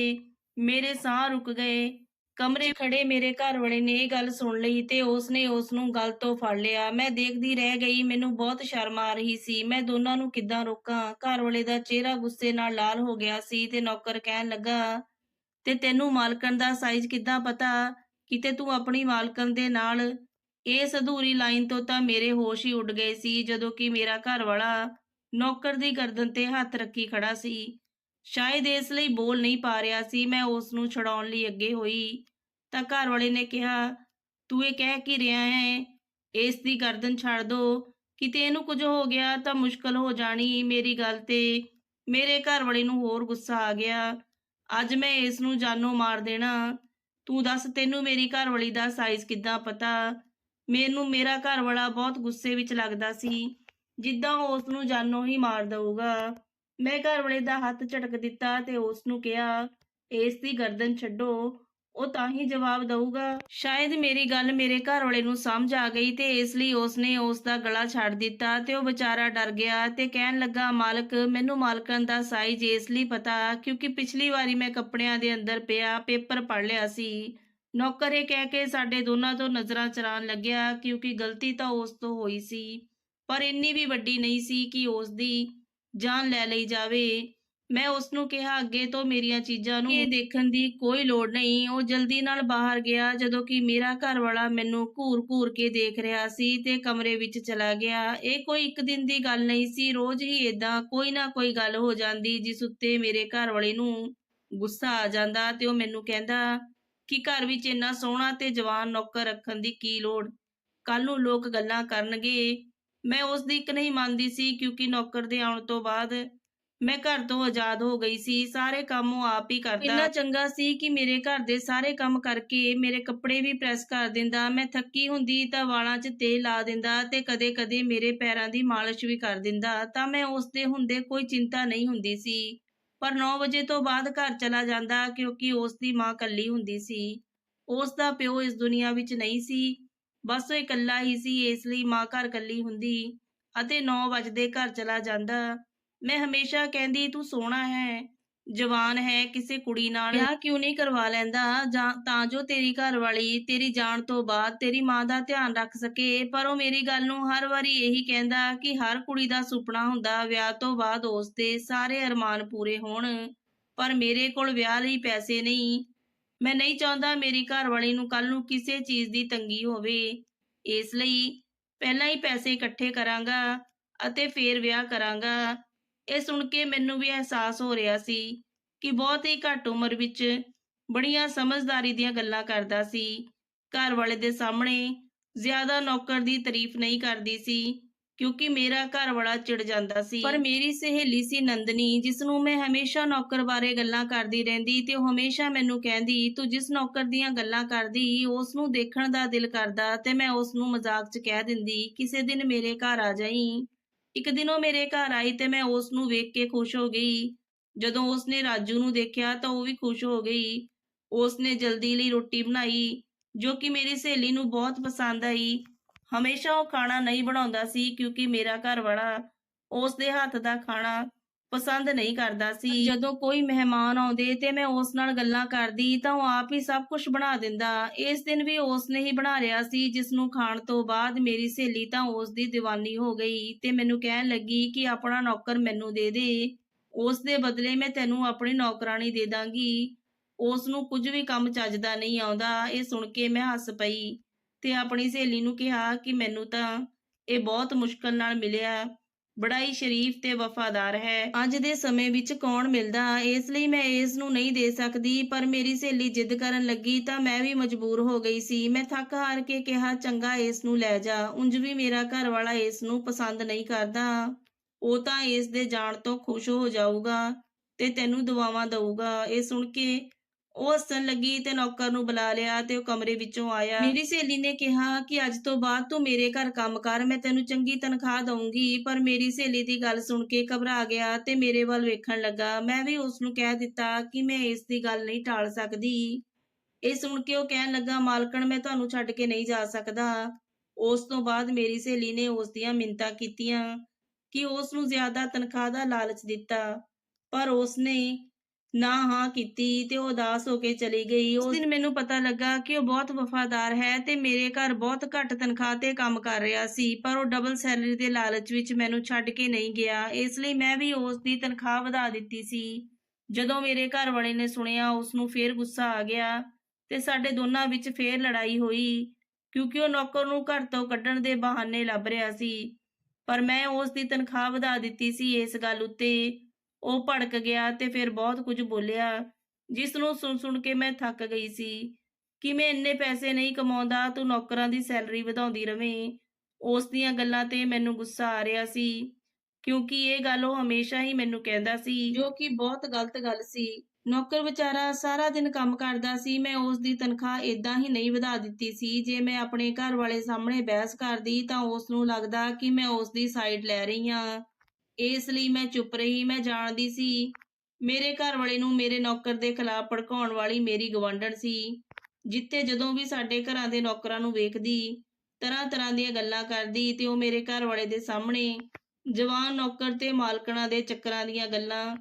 ਮੇਰੇ ਸਾਹ ਰੁਕ ਗਏ। ਕਮਰੇ ਖੜੇ ਮੇਰੇ ਘਰ ਵਾਲੇ ਨੇ ਇਹ ਗੱਲ ਸੁਣ ਲਈ ਤੇ ਉਸ ਨੇ ਉਸ ਨੂੰ ਗੱਲ ਤੋਂ ਫੜ ਲਿਆ। ਮੈਂ ਦੇਖਦੀ ਰਹਿ ਗਈ, ਮੈਨੂੰ ਬਹੁਤ ਸ਼ਰਮ ਆ ਰਹੀ ਸੀ। ਮੈਂ ਦੋਨਾਂ ਨੂੰ ਕਿੱਦਾਂ ਰੋਕਾਂ? ਘਰ ਵਾਲੇ ਦਾ ਚਿਹਰਾ ਗੁੱਸੇ ਨਾਲ ਲਾਲ ਹੋ ਗਿਆ ਸੀ ਤੇ ਨੌਕਰ ਕਹਿਣ ਲੱਗਾ, ਤੇ ਤੈਨੂੰ ਮਾਲਕਣ ਦਾ ਸਾਈਜ਼ ਕਿੱਦਾਂ ਪਤਾ? ਕਿਤੇ ਤੂੰ ਆਪਣੀ ਮਾਲਕਣ ਦੇ ਨਾਲ? ਇਸ ਅਧੂਰੀ ਲਾਈਨ ਤੋਂ ਤਾਂ ਮੇਰੇ ਹੋਸ਼ ਹੀ ਉੱਡ ਗਏ ਸੀ, ਜਦੋਂ ਕਿ ਮੇਰਾ ਘਰ ਵਾਲਾ ਨੌਕਰ ਦੀ ਗਰਦਨ ਤੇ ਹੱਥ ਰੱਖੀ ਖੜਾ ਸੀ। ਸ਼ਾਇਦ ਇਸ ਲਈ ਬੋਲ ਨਹੀਂ ਪਾ ਰਿਹਾ ਸੀ, ਮੈਂ ਉਸ ਨੂੰ ਛਡਾਉਣ ਲਈ ਅੱਗੇ ਹੋਈ। ਤਾਂ ਘਰ ਵਾਲੇ ਨੇ ਕਿਹਾ, ਤੂੰ ਇਹ ਕਹਿ ਕੀ ਰਿਹਾ ਹੈ? ਇਸ ਦੀ ਗਰਦਨ ਛੱਡ ਦੋ। ਕਿਤੇ ਇਹਨੂੰ ਕੁਝ ਹੋ ਗਿਆ ਤਾਂ ਮੁਸ਼ਕਲ ਹੋ ਜਾਣੀ। ਮੇਰੀ ਗੱਲ ਤੇ ਮੇਰੇ ਘਰ ਵਾਲੇ ਨੂੰ ਹੋਰ ਗੁੱਸਾ ਆ ਗਿਆ। ਅੱਜ ਮੈਂ ਇਸ ਨੂੰ ਜਾਨੋਂ ਮਾਰ ਦੇਣਾ। ਤੂੰ ਦੱਸ, ਤੈਨੂੰ ਮੇਰੀ ਘਰ ਵਾਲੀ ਦਾ ਸਾਈਜ਼ ਕਿੱਦਾਂ ਪਤਾ? ਮੈਨੂੰ ਮੇਰਾ ਘਰ ਵਾਲਾ ਬਹੁਤ ਗੁੱਸੇ ਵਿੱਚ ਲੱਗਦਾ ਸੀ। ਜਿੱਦਾਂ ਉਹ ਉਸ ਨੂੰ ਜਾਨੋਂ ਹੀ ਮਾਰ ਦਊਗਾ। ਮੈਂ ਘਰ ਵਾਲੇ ਦਾ ਹੱਥ ਝਟਕ ਦਿੱਤਾ ਤੇ ਉਸ ਨੂੰ ਕਿਹਾ, ਇਸ ਦੀ ਗਰਦਨ ਛੱਡੋ। ਉਹ ਤਾਂ ਹੀ ਜਵਾਬ ਦਊਗਾ। ਸ਼ਾਇਦ ਮੇਰੀ ਗੱਲ ਮੇਰੇ ਘਰ ਵਾਲੇ ਨੂੰ ਸਮਝ ਆ ਗਈ ਤੇ ਇਸ ਲਈ ਉਸਨੇ ਉਸ ਦਾ ਗਲਾ ਛੱਡ ਦਿੱਤਾ ਤੇ ਉਹ ਵਿਚਾਰਾ ਡਰ ਗਿਆ ਤੇ ਕਹਿਣ ਲੱਗਾ, ਮਾਲਕ, ਮੈਨੂੰ ਮਾਲਕਨ ਦਾ ਸਾਈਜ਼ ਇਸ ਲਈ ਪਤਾ, ਕਿਉਂਕਿ ਪਿਛਲੀ ਵਾਰੀ ਮੈਂ ਕੱਪੜਿਆਂ ਦੇ ਅੰਦਰ ਪਿਆ, ਪੇਪਰ ਪੜ ਲਿਆ ਸੀ। ਨੌਕਰ ਇਹ ਕਹਿ ਕੇ ਸਾਡੇ ਦੋਨਾਂ ਤੋਂ ਨਜ਼ਰਾਂ ਚਰਾਉਣ ਲੱਗਿਆ, ਕਿਉਂਕਿ ਗਲਤੀ ਤਾਂ ਉਸ ਤੋਂ ਹੋਈ ਸੀ। ਪਰ ਇੰਨੀ ਵੀ ਵੱਡੀ ਨਹੀਂ ਸੀ ਕਿ ਉਸ ਦੀ ਜਾਨ ਲੈ ਲਈ ਜਾਵੇ। ਮੈਂ ਉਸ ਨੂੰ ਕਿਹਾ, ਅੱਗੇ ਤੋਂ ਮੇਰੀਆਂ ਚੀਜ਼ਾਂ ਨੂੰ ਇਹ ਦੇਖਣ ਦੀ ਕੋਈ ਲੋੜ ਨਹੀਂ। ਉਹ ਜਲਦੀ ਨਾਲ ਬਾਹਰ ਗਿਆ, ਜਦੋਂ ਕਿ ਮੇਰਾ ਘਰ ਵਾਲਾ ਮੈਨੂੰ ਘੂਰ-ਘੂਰ ਕੇ ਦੇਖ ਰਿਹਾ ਸੀ ਤੇ ਕਮਰੇ ਵਿੱਚ ਚਲਾ ਗਿਆ। ਇਹ ਕੋਈ ਇੱਕ ਦਿਨ ਦੀ ਗੱਲ ਨਹੀਂ ਸੀ, ਰੋਜ਼ ਹੀ ਇਦਾਂ ਕੋਈ ਨਾ ਕੋਈ ਗੱਲ ਹੋ ਜਾਂਦੀ, ਜਿਸ ਉੱਤੇ ਮੇਰੇ ਘਰ ਵਾਲੇ ਨੂੰ ਗੁੱਸਾ ਆ ਜਾਂਦਾ ਤੇ ਉਹ ਮੈਨੂੰ ਕਹਿੰਦਾ ਕਿ ਘਰ ਵਿੱਚ ਇੰਨਾ ਸੋਹਣਾ ਤੇ ਜਵਾਨ ਨੌਕਰ ਰੱਖਣ ਦੀ ਕੀ ਲੋੜ? ਕੱਲ ਨੂੰ ਲੋਕ ਗੱਲਾਂ ਕਰਨਗੇ। ਮੈਂ ਉਸ ਦੀ ਇੱਕ ਨਹੀਂ ਮੰਨਦੀ ਸੀ ਕਿਉਂਕਿ ਨੌਕਰ ਦੇ ਆਉਣ ਤੋਂ ਬਾਅਦ ਮੈਂ ਘਰ ਤੋਂ ਆਜ਼ਾਦ ਹੋ ਗਈ ਸੀ। ਸਾਰੇ ਕੰਮ ਉਹ ਆਪ ਹੀ ਕਰਦਾ। ਇੰਨਾ ਚੰਗਾ ਸੀ ਕਿ ਮੇਰੇ ਘਰ ਦੇ ਸਾਰੇ ਕੰਮ ਕਰਕੇ ਮੇਰੇ ਕੱਪੜੇ ਵੀ ਪ੍ਰੈਸ ਕਰ ਦਿੰਦਾ। ਮੈਂ ਥੱਕੀ ਹੁੰਦੀ ਤਾਂ ਵਾਲਾਂ 'ਚ ਤੇਲ ਲਾ ਦਿੰਦਾ ਤੇ ਕਦੇ-ਕਦੇ ਮੇਰੇ ਪੈਰਾਂ ਦੀ ਮਾਲਿਸ਼ ਵੀ ਕਰ ਦਿੰਦਾ ਤਾਂ ਮੈਂ ਉਸ ਦੇ ਹੁੰਦੇ ਕੋਈ ਚਿੰਤਾ ਨਹੀਂ ਹੁੰਦੀ ਸੀ। ਪਰ 9 ਵਜੇ ਤੋਂ ਬਾਅਦ ਘਰ ਚਲਾ ਜਾਂਦਾ ਕਿਉਂਕਿ ਉਸ ਦੀ ਮਾਂ ਇਕੱਲੀ ਹੁੰਦੀ ਸੀ। ਉਸ ਦਾ ਪਿਓ ਇਸ ਦੁਨੀਆ ਵਿੱਚ ਨਹੀਂ ਸੀ। ਬਸ ਉਹ ਇਕੱਲਾ ਹੀ ਸੀ, ਇਸ ਲਈ ਮਾਂ ਘਰ ਇਕੱਲੀ ਹੁੰਦੀ ਅਤੇ 9 ਵਜੇ ਘਰ ਚਲਾ ਜਾਂਦਾ। ਮੈਂ ਹਮੇਸ਼ਾ ਕਹਿੰਦੀ, ਤੂੰ ਸੋਹਣਾ ਹੈ, ਜਵਾਨ ਹੈ, ਕਿਸੇ ਕੁੜੀ ਨਾਲ ਵਿਆਹ ਕਿਉਂ ਨਹੀਂ ਕਰਵਾ ਲੈਂਦਾ? ਜਾਂ ਤਾਂ ਜੋ ਤੇਰੀ ਘਰ ਵਾਲੀ ਤੇਰੀ ਜਾਣ ਤੋਂ ਬਾਅਦ ਤੇਰੀ ਮਾਂ ਦਾ ਧਿਆਨ ਰੱਖ ਸਕੇ। ਪਰ ਉਹ ਮੇਰੀ ਗੱਲ ਨੂੰ ਹਰ ਵਾਰੀ ਇਹੀ ਕਹਿੰਦਾ ਕਿ ਹਰ ਕੁੜੀ ਦਾ ਸੁਪਨਾ ਹੁੰਦਾ, ਵਿਆਹ ਤੋਂ ਬਾਅਦ ਉਸ ਦੇ ਸਾਰੇ ਅਰਮਾਨ ਪੂਰੇ ਹੋਣ। ਪਰ ਮੇਰੇ ਕੋਲ ਵਿਆਹ ਲਈ ਪੈਸੇ ਨਹੀਂ। ਮੈਂ ਨਹੀਂ ਚਾਹੁੰਦਾ ਮੇਰੀ ਘਰਵਾਲੀ ਨੂੰ ਕੱਲ ਨੂੰ ਕਿਸੇ ਚੀਜ਼ ਦੀ ਤੰਗੀ ਹੋਵੇ। ਇਸ ਲਈ ਪਹਿਲਾਂ ਹੀ ਪੈਸੇ ਇਕੱਠੇ ਕਰਾਂਗਾ ਅਤੇ ਫੇਰ ਵਿਆਹ ਕਰਾਂਗਾ। ਇਹ ਸੁਣ ਕੇ ਮੈਨੂੰ ਵੀ ਅਹਿਸਾਸ ਹੋ ਰਿਹਾ ਸੀ ਕਿ ਬਹੁਤ ਹੀ ਘੱਟ ਉਮਰ ਵਿੱਚ ਬੜੀਆਂ ਸਮਝਦਾਰੀ ਦੀਆਂ ਗੱਲਾਂ ਕਰਦਾ ਸੀ। ਘਰ ਵਾਲੇ ਦੇ ਸਾਹਮਣੇ ਜ਼ਿਆਦਾ ਨੌਕਰ ਦੀ ਤਾਰੀਫ ਨਹੀਂ ਕਰਦੀ ਸੀ। ਕਿਉਂਕਿ ਮੇਰਾ ਘਰ ਵਾਲਾ ਚਿੜ ਜਾਂਦਾ ਸੀ। ਪਰ ਮੇਰੀ ਸਹੇਲੀ ਸੀ ਨੰਦਨੀ ਜਿਸ ਨੂੰ ਮੈਂ ਹਮੇਸ਼ਾ ਨੌਕਰ ਬਾਰੇ ਗੱਲਾਂ ਕਰਦੀ ਰਹਿੰਦੀ ਤੇ ਉਹ ਹਮੇਸ਼ਾ ਮੈਨੂੰ ਕਹਿੰਦੀ, ਤੂੰ ਜਿਸ ਨੌਕਰ ਦੀਆਂ ਗੱਲਾਂ ਕਰਦੀ ਉਸ ਨੂੰ ਦੇਖਣ ਦਾ ਦਿਲ ਕਰਦਾ ਤੇ ਮੈਂ ਉਸ ਨੂੰ ਮਜ਼ਾਕ 'ਚ ਕਹਿ ਦਿੰਦੀ, ਕਿਸੇ ਦਿਨ ਮੇਰੇ ਘਰ ਆ ਜਾਈ। ਇੱਕ ਦਿਨ ਉਹ ਮੇਰੇ ਘਰ ਆਈ ਤੇ ਮੈਂ ਉਸ ਨੂੰ ਵੇਖ ਕੇ ਖੁਸ਼ ਹੋ ਗਈ। ਜਦੋਂ ਉਸਨੇ ਰਾਜੂ ਨੂੰ ਦੇਖਿਆ ਤਾਂ ਉਹ ਵੀ ਖੁਸ਼ ਹੋ ਗਈ। ਉਸਨੇ ਜਲਦੀ ਲਈ ਰੋਟੀ ਬਣਾਈ, ਜੋ ਕਿ ਮੇਰੀ ਸਹੇਲੀ ਨੂੰ ਬਹੁਤ ਪਸੰਦ ਆਈ। ਹਮੇਸ਼ਾ ਉਹ ਖਾਣਾ ਨਹੀਂ ਬਣਾਉਂਦਾ ਸੀ ਕਿਉਂਕਿ ਮੇਰਾ ਘਰ ਵਾਲਾ ਉਸ ਦੇ ਹੱਥ ਦਾ ਖਾਣਾ ਪਸੰਦ ਨਹੀਂ ਕਰਦਾ ਸੀ। ਜਦੋਂ ਕੋਈ ਮਹਿਮਾਨ ਆਉਂਦੇ ਤੇ ਮੈਂ ਉਸ ਨਾਲ ਗੱਲਾਂ ਕਰਦੀ ਤਾਂ ਉਹ ਆਪ ਹੀ ਸਭ ਕੁਝ ਬਣਾ ਦਿੰਦਾ। ਇਸ ਦਿਨ ਵੀ ਉਸ ਨੇ ਹੀ ਬਣਾ ਲਿਆ ਸੀ ਜਿਸ ਨੂੰ ਖਾਣ ਤੋਂ ਬਾਅਦ ਮੇਰੀ ਸਹੇਲੀ ਤਾਂ ਉਸ ਦੀ دیਵਾਨੀ ਹੋ ਗਈ ਤੇ ਮੈਨੂੰ ਕਹਿਣ ਲੱਗੀ ਕਿ ਆਪਣਾ ਨੌਕਰ ਮੈਨੂੰ ਦੇ ਦੇ। ਉਸ ਦੇ ਬਦਲੇ ਮੈਂ ਤੈਨੂੰ ਆਪਣੀ ਨੌਕਰਾਨੀ ਦੇ ਦਾਂਗੀ। ਉਸ ਨੂੰ ਕੁਝ ਵੀ ਕੰਮ ਚੱਜਦਾ ਨਹੀਂ ਆਉਂਦਾ। ਇਹ ਸੁਣ ਕੇ ਮੈਂ ਹੱਸ ਪਈ। ਤੇ ਆਪਣੀ ਸਹੇਲੀ ਨੂੰ ਕਿਹਾ ਕਿ ਮੈਨੂੰ ਤਾਂ ਇਹ ਬਹੁਤ ਮੁਸ਼ਕਲ ਨਾਲ ਮਿਲਿਆ। ਬੜਾ ਹੀ ਸ਼ਰੀਫ ਤੇ ਵਫਾਦਾਰ ਹੈ। ਅੱਜ ਦੇ ਸਮੇਂ ਵਿੱਚ ਕੌਣ ਮਿਲਦਾ? ਇਸ ਲਈ ਮੈਂ ਇਸ ਨੂੰ ਨਹੀਂ ਦੇ ਸਕਦੀ, ਪਰ ਮੇਰੀ ਸਹੇਲੀ ਜਿੱਦ ਕਰਨ ਲੱਗੀ ਤਾਂ ਮੈਂ ਵੀ ਮਜਬੂਰ ਹੋ ਗਈ ਸੀ। ਮੈਂ ਥੱਕ ਹਾਰ ਕੇ ਕਿਹਾ, ਚੰਗਾ, ਇਸ ਨੂੰ ਲੈ ਜਾ। ਉਂਝ ਵੀ ਮੇਰਾ ਘਰ ਵਾਲਾ ਇਸ ਨੂੰ ਪਸੰਦ ਨਹੀਂ ਕਰਦਾ। ਉਹ ਤਾਂ ਇਸ ਦੇ ਜਾਣ ਤੋਂ ਖੁਸ਼ ਹੋ ਜਾਊਗਾ ਤੇ ਤੈਨੂੰ ਦੁਆਵਾਂ ਦਊਗਾ। ਇਹ ਸੁਣ ਕੇ ਉਹ ਹੱਸਣ ਲੱਗੀ ਤੇ ਨੌਕਰ ਨੂੰ ਬੁਲਾ ਲਿਆ ਤੇ ਉਹ ਕਮਰੇ ਵਿੱਚੋਂ ਆਇਆ। ਮੇਰੀ ਸਹੇਲੀ ਨੇ ਕਿਹਾ ਕਿ ਅੱਜ ਤੋਂ ਬਾਅਦ ਤੂੰ ਮੇਰੇ ਘਰ ਕੰਮ ਕਰ, ਮੈਂ ਤੈਨੂੰ ਚੰਗੀ ਤਨਖਾਹ ਦਊਂਗੀ, ਪਰ ਮੇਰੀ ਸਹੇਲੀ ਦੀ ਗੱਲ ਸੁਣ ਕੇ ਘਬਰਾ ਗਿਆ ਤੇ ਮੇਰੇ ਵੱਲ ਵੇਖਣ ਲੱਗਾ। ਮੈਂ ਵੀ ਉਸ ਨੂੰ ਕਹਿ ਦਿੱਤਾ ਕਿ ਮੈਂ ਇਸ ਦੀ ਗੱਲ ਨਹੀਂ ਟਾਲ ਸਕਦੀ। ਇਹ ਸੁਣ ਕੇ ਉਹ ਕਹਿਣ ਲੱਗਾ, ਮਾਲਕਣ, ਮੈਂ ਤੁਹਾਨੂੰ ਛੱਡ ਕੇ ਨਹੀਂ ਜਾ ਸਕਦਾ। ਉਸ ਤੋਂ ਬਾਅਦ ਮੇਰੀ ਸਹੇਲੀ ਨੇ ਉਸ ਦੀਆਂ ਮਿੰਤਾਂ ਕੀਤੀਆਂ ਕਿ ਉਸ ਨੂੰ ਜ਼ਿਆਦਾ ਤਨਖਾਹ ਦਾ ਲਾਲਚ ਦਿੱਤਾ, ਪਰ ਉਸ ਨੇ ਨਾ ਹਾਂ ਕੀਤੀ ਤੇ ਉਹ ਉਦਾਸ ਹੋ ਕੇ ਚਲੀ ਗਈ। ਉਸ ਦਿਨ ਮੈਨੂੰ ਪਤਾ ਲੱਗਾ ਕਿ ਉਹ ਬਹੁਤ ਵਫਾਦਾਰ ਹੈ ਤੇ ਮੇਰੇ ਘਰ ਬਹੁਤ ਘੱਟ ਤਨਖਾਹ ਤੇ ਕੰਮ ਕਰ ਰਿਹਾ ਸੀ ਪਰ ਉਹ ਡਬਲ ਸੈਲਰੀ ਦੇ ਲਾਲਚ ਵਿੱਚ ਮੈਨੂੰ ਛੱਡ ਕੇ ਨਹੀਂ ਗਿਆ। ਇਸ ਲਈ ਮੈਂ ਵੀ ਉਸ ਦੀ ਤਨਖਾਹ ਵਧਾ ਦਿੱਤੀ ਸੀ। ਜਦੋਂ ਮੇਰੇ ਘਰ ਵਾਲੇ ਨੇ ਸੁਣਿਆ ਉਸ ਨੂੰ ਫੇਰ ਗੁੱਸਾ ਆ ਗਿਆ ਤੇ ਸਾਡੇ ਦੋਨਾਂ ਵਿੱਚ ਫੇਰ ਲੜਾਈ ਹੋਈ ਕਿਉਂਕਿ ਉਹ ਨੌਕਰ ਨੂੰ ਘਰ ਤੋਂ ਕੱਢਣ ਦੇ ਬਹਾਨੇ ਲੱਭ ਰਿਹਾ ਸੀ। ਪਰ ਮੈਂ ਉਸ ਦੀ ਤਨਖਾਹ ਵਧਾ ਦਿੱਤੀ ਸੀ ਇਸ ਗੱਲ ਉੱਤੇ। ਉਹ ਭੜਕ ਗਿਆ ਤੇ ਫਿਰ ਬਹੁਤ ਕੁਝ ਬੋਲਿਆ। ਜਿਸ ਨੂੰ ਸੁਣ ਸੁਣ ਕੇ ਮੈਂ ਥੱਕ ਗਈ ਸੀ। ਕਿ ਮੈਂ ਇੰਨੇ ਪੈਸੇ ਨਹੀਂ ਕਮਾਉਂਦਾ, ਤੂੰ ਨੌਕਰਾਂ ਦੀ ਸੈਲਰੀ ਵਧਾਉਂਦੀ ਰਵੇਂ। ਉਸ ਦੀਆਂ ਗੱਲਾਂ ਤੇ ਮੈਨੂੰ ਗੁੱਸਾ ਆ ਰਿਹਾ ਸੀ, ਕਿਉਂਕਿ ਇਹ ਗੱਲ ਉਹ ਹਮੇਸ਼ਾ ਹੀ ਮੈਨੂੰ ਕਹਿੰਦਾ ਸੀ। ਜੋ ਕਿ ਬਹੁਤ ਗਲਤ ਗੱਲ ਸੀ। ਨੌਕਰ ਵਿਚਾਰਾ ਸਾਰਾ ਦਿਨ ਕੰਮ ਕਰਦਾ ਸੀ, ਮੈਂ ਉਸ ਦੀ ਤਨਖਾਹ ਇਦਾਂ ਹੀ ਨਹੀਂ ਵਧਾ ਦਿੱਤੀ ਸੀ। ਜੇ ਮੈਂ ਆਪਣੇ ਘਰ ਵਾਲੇ ਸਾਹਮਣੇ ਬਹਿਸ ਕਰਦੀ ਤਾਂ ਉਸ ਨੂੰ ਲੱਗਦਾ ਕਿ ਮੈਂ ਉਸ ਦੀ ਸਾਈਡ ਲੈ ਰਹੀ ਹਾਂ। ਇਸ ਲਈ ਮੈਂ ਚੁੱਪ ਰਹੀ, ਮੈਂ ਜਾਣਦੀ ਸੀ, ਮੇਰੇ ਘਰ ਵਾਲੇ ਨੂੰ ਮੇਰੇ ਨੌਕਰ ਦੇ ਖਿਲਾਫ ਭੜਕਾਉਣ ਵਾਲੀ ਮੇਰੀ ਗਵੰਡਣ ਸੀ, ਜਿੱਥੇ ਜਦੋਂ ਵੀ ਸਾਡੇ ਘਰਾਂ ਦੇ ਨੌਕਰਾਂ ਨੂੰ ਵੇਖਦੀ ਤਰ੍ਹਾਂ ਤਰ੍ਹਾਂ ਦੀਆਂ ਗੱਲਾਂ ਕਰਦੀ ਤੇ ਉਹ ਮੇਰੇ ਘਰ ਵਾਲੇ ਦੇ ਸਾਹਮਣੇ ਜਵਾਨ ਨੌਕਰ ਤੇ ਮਾਲਕਣਾ ਦੇ ਚੱਕਰਾਂ ਦੀਆਂ ਗੱਲਾਂ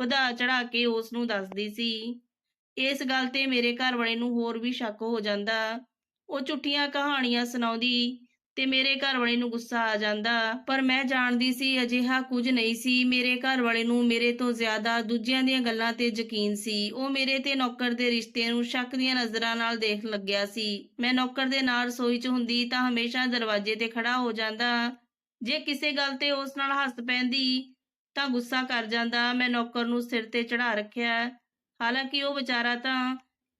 ਵਧਾ ਚੜਾ ਕੇ ਉਸ ਨੂੰ ਦੱਸਦੀ ਸੀ। ਇਸ ਗੱਲ ਤੇ ਮੇਰੇ ਘਰ ਵਾਲੇ ਨੂੰ ਹੋਰ ਵੀ ਸ਼ੱਕ ਹੋ ਜਾਂਦਾ। ਉਹ ਝੂਠੀਆਂ ਕਹਾਣੀਆਂ ਸੁਣਾਉਂਦੀ ਤੇ ਮੇਰੇ ਘਰ ਵਾਲੇ ਨੂੰ ਗੁੱਸਾ ਆ ਜਾਂਦਾ। ਪਰ ਮੈਂ ਜਾਣਦੀ ਸੀ, ਅਜਿਹਾ ਕੁਝ ਨਹੀਂ ਸੀ। ਮੇਰੇ ਘਰ ਵਾਲੇ ਨੂੰ ਮੇਰੇ ਤੋਂ ਜ਼ਿਆਦਾ ਦੂਜਿਆਂ ਦੀਆਂ ਗੱਲਾਂ ਤੇ ਯਕੀਨ ਸੀ। ਉਹ ਮੇਰੇ ਤੇ ਨੌਕਰ ਦੇ ਰਿਸ਼ਤੇ ਨੂੰ ਸ਼ੱਕ ਦੀਆਂ ਨਜ਼ਰਾਂ ਨਾਲ ਦੇਖ ਲੱਗਿਆ ਸੀ। ਮੈਂ ਨੌਕਰ ਦੇ ਨਾਲ ਰਸੋਈ 'ਚ ਹੁੰਦੀ ਤਾਂ ਹਮੇਸ਼ਾ ਦਰਵਾਜ਼ੇ ਤੇ ਖੜਾ ਹੋ ਜਾਂਦਾ। ਜੇ ਕਿਸੇ ਗੱਲ ਤੇ ਉਸ ਨਾਲ ਹੱਸ ਪੈਂਦੀ ਤਾਂ ਗੁੱਸਾ ਕਰ ਜਾਂਦਾ। ਮੈਂ ਨੌਕਰ ਨੂੰ ਸਿਰ ਤੇ ਚੜਾ ਰੱਖਿਆ। ਹਾਲਾਂਕਿ ਉਹ ਵਿਚਾਰਾ ਤਾਂ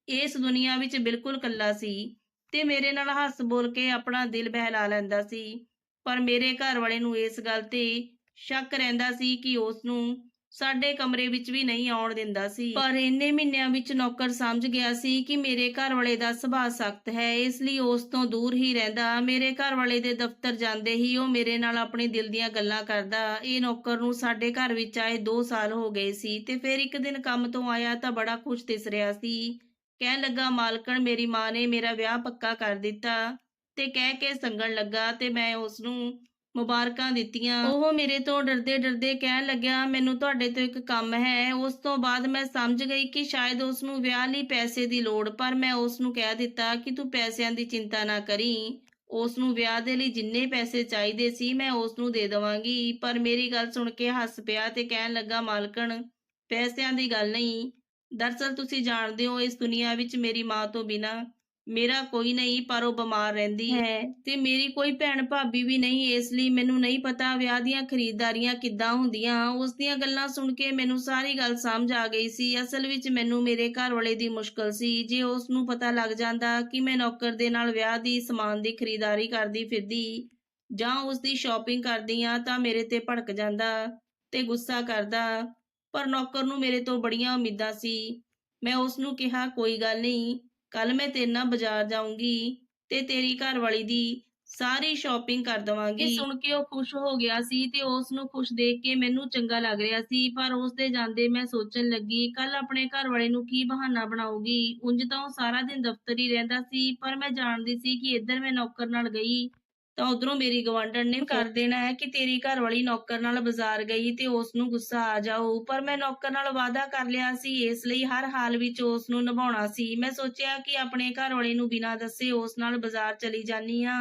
ਇਸ ਦੁਨੀਆ ਵਿੱਚ ਬਿਲਕੁਲ ਇਕੱਲਾ ਸੀ। ਤੇ ਮੇਰੇ ਨਾਲ ਹੱਸ ਬੋਲ ਕੇ ਆਪਣਾ ਦਿਲ ਬਹਿਲਾ ਲੈਂਦਾ ਸੀ। ਪਰ ਮੇਰੇ ਘਰ ਵਾਲੇ ਨੂੰ ਇਸ ਗੱਲ ਤੇ ਸ਼ੱਕ ਰਹਿੰਦਾ ਸੀ ਕਿ ਉਸ ਨੂੰ ਸਾਡੇ ਕਮਰੇ ਵਿੱਚ ਵੀ ਨਹੀਂ ਆਉਣ ਦਿੰਦਾ ਸੀ। ਪਰ ਇੰਨੇ ਮਹੀਨਿਆਂ ਵਿੱਚ ਨੌਕਰ ਸਮਝ ਗਿਆ ਸੀ ਕਿ ਮੇਰੇ ਘਰ ਵਾਲੇ ਦਾ ਸੁਭਾਅ ਸਖਤ ਹੈ। ਇਸ ਲਈ ਉਸ ਤੋਂ ਦੂਰ ਹੀ ਰਹਿੰਦਾ। ਮੇਰੇ ਘਰ ਵਾਲੇ ਦੇ ਦਫ਼ਤਰ ਜਾਂਦੇ ਹੀ ਉਹ ਮੇਰੇ ਨਾਲ ਆਪਣੇ ਦਿਲ ਦੀਆਂ ਗੱਲਾਂ ਕਰਦਾ। ਇਹ ਨੌਕਰ ਨੂੰ ਸਾਡੇ ਘਰ ਵਿੱਚ ਆਏ 2 ਸਾਲ ਹੋ ਗਏ ਸੀ ਤੇ ਫਿਰ ਇੱਕ ਦਿਨ ਕੰਮ ਤੋਂ ਆਇਆ ਤਾਂ ਬੜਾ ਖੁਸ਼ ਦਿਸ ਰਿਹਾ ਸੀ। ਕਹਿਣ ਲੱਗਾ, ਮਾਲਕਣ, ਮੇਰੀ ਮਾਂ ਨੇ ਮੇਰਾ ਵਿਆਹ ਪੱਕਾ ਕਰ ਦਿੱਤਾ ਤੇ ਕਹਿ ਕੇ ਸੰਗਣ ਲੱਗਾ ਤੇ ਮੈਂ ਉਸ ਨੂੰ ਮੁਬਾਰਕਾਂ ਦਿੱਤੀਆਂ। ਉਹ ਮੇਰੇ ਤੋਂ ਡਰਦੇ ਡਰਦੇ ਕਹਿਣ ਲੱਗਿਆ, ਮੈਨੂੰ ਤੁਹਾਡੇ ਤੋਂ ਇੱਕ ਕੰਮ ਹੈ। ਉਸ ਤੋਂ ਬਾਅਦ ਮੈਂ ਸਮਝ ਗਈ ਕਿ ਸ਼ਾਇਦ ਉਸ ਨੂੰ ਵਿਆਹ ਲਈ ਪੈਸੇ ਦੀ ਲੋੜ, ਪਰ ਮੈਂ ਉਸ ਨੂੰ ਕਹਿ ਦਿੱਤਾ ਕਿ ਤੂੰ ਪੈਸਿਆਂ ਦੀ ਚਿੰਤਾ ਨਾ ਕਰੀ। ਉਸ ਨੂੰ ਵਿਆਹ ਦੇ ਲਈ ਜਿੰਨੇ ਪੈਸੇ ਚਾਹੀਦੇ ਸੀ ਮੈਂ ਉਸ ਨੂੰ ਦੇ ਦੇਵਾਂਗੀ, ਪਰ ਮੇਰੀ ਗੱਲ ਸੁਣ ਕੇ ਹੱਸ ਪਿਆ ਤੇ ਕਹਿਣ ਲੱਗਾ, ਮਾਲਕਣ, ਪੈਸਿਆਂ ਦੀ ਗੱਲ ਨਹੀਂ ਦਰਅਸਲ ਤੁਸੀਂ ਜਾਣਦੇ ਹੋ ਇਸ ਦੁਨੀਆ ਵਿੱਚ ਮੇਰੀ ਮਾਂ ਤੋਂ ਬਿਨਾ ਮੇਰਾ ਕੋਈ ਨਹੀਂ ਪਰ ਉਹ ਬਿਮਾਰ ਰਹਿੰਦੀ ਹੈ। ਤੇ ਮੇਰੀ ਕੋਈ ਭੈਣ ਭਾਬੀ ਵੀ ਨਹੀਂ ਇਸ ਲਈ ਮੈਨੂੰ ਨਹੀਂ ਪਤਾ ਵਿਆਹ ਦੀਆਂ ਖਰੀਦਦਾਰੀਆਂ ਕਿੱਦਾਂ ਹੁੰਦੀਆਂ। ਉਸ ਦੀਆਂ ਗੱਲਾਂ ਸੁਣ ਕੇ ਮੈਨੂੰ ਸਾਰੀ ਗੱਲ ਸਮਝ ਆ ਗਈ ਸੀ। ਅਸਲ ਵਿੱਚ ਮੈਨੂੰ ਮੇਰੇ ਘਰ ਵਾਲੇ ਦੀ ਮੁਸ਼ਕਲ ਸੀ। ਜੇ ਉਸ ਨੂੰ ਪਤਾ ਲੱਗ ਜਾਂਦਾ ਕਿ ਮੈਂ ਨੌਕਰ ਦੇ ਨਾਲ ਵਿਆਹ ਦੀ ਸਮਾਨ ਦੀ ਖਰੀਦਦਾਰੀ ਕਰਦੀ ਫਿਰਦੀ ਜਾਂ ਉਸ ਦੀ ਸ਼ਾਪਿੰਗ ਕਰਦੀ ਆ ਤਾਂ ਮੇਰੇ ਤੇ ਭੜਕ ਜਾਂਦਾ ਤੇ ਗੁੱਸਾ ਕਰਦਾ। ਪਰ ਨੌਕਰ ਨੂੰ ਮੇਰੇ ਤੋਂ ਬੜੀਆਂ ਉਮੀਦਾਂ ਸੀ। ਮੈਂ ਉਸ ਨੂੰ ਕਿਹਾ, ਕੋਈ ਗੱਲ ਨਹੀਂ ਕੱਲ ਮੈਂ ਤੇਰੇ ਨਾਲ ਬਾਜ਼ਾਰ ਜਾਊਂਗੀ ਤੇ ਤੇਰੀ ਘਰਵਾਲੀ ਦੀ ਸਾਰੀ ਸ਼ਾਪਿੰਗ ਕਰ ਦਵਾਂਗੀ। ਇਹ ਸੁਣ ਕੇ ਉਹ ਖੁਸ਼ ਹੋ ਗਿਆ ਸੀ ਤੇ ਉਸ ਨੂੰ ਖੁਸ਼ ਦੇਖ ਕੇ ਮੈਨੂੰ ਚੰਗਾ ਲੱਗ ਰਿਹਾ ਸੀ, ਪਰ ਉਸ ਦੇ ਜਾਂਦੇ ਮੈਂ ਸੋਚਣ ਲੱਗੀ ਕੱਲ ਆਪਣੇ ਘਰਵਾਲੇ ਨੂੰ ਕੀ ਬਹਾਨਾ ਬਣਾਉਗੀ ਉਂਝ ਤਾਂ ਉਹ ਸਾਰਾ ਦਿਨ ਦਫ਼ਤਰ ਹੀ ਰਹਿੰਦਾ ਸੀ, ਪਰ ਮੈਂ ਜਾਣਦੀ ਸੀ ਕਿ ਇੱਧਰ ਮੈਂ ਨੌਕਰ ਨਾਲ ਗਈ। ਤਾਂ ਉਧਰੋਂ ਮੇਰੀ ਗਵਾਂਢਣ ਨੇ ਕਰ ਦੇਣਾ ਹੈ ਕਿ ਤੇਰੀ ਘਰਵਾਲੀ ਨੌਕਰ ਨਾਲ ਬਾਜ਼ਾਰ ਗਈ ਤੇ ਉਸ ਨੂੰ ਗੁੱਸਾ ਆ ਜਾਊ ਪਰ ਮੈਂ ਨੌਕਰ ਨਾਲ ਵਾਅਦਾ ਕਰ ਲਿਆ ਸੀ ਇਸ ਲਈ ਹਰ ਹਾਲ ਵਿੱਚ ਉਸ ਨੂੰ ਨਿਭਾਉਣਾ ਸੀ। ਮੈਂ ਸੋਚਿਆ ਕਿ ਆਪਣੇ ਘਰਵਾਲੇ ਨੂੰ ਬਿਨਾਂ ਦੱਸੇ ਉਸ ਨਾਲ ਬਾਜ਼ਾਰ ਚਲੀ ਜਾਨੀ ਆ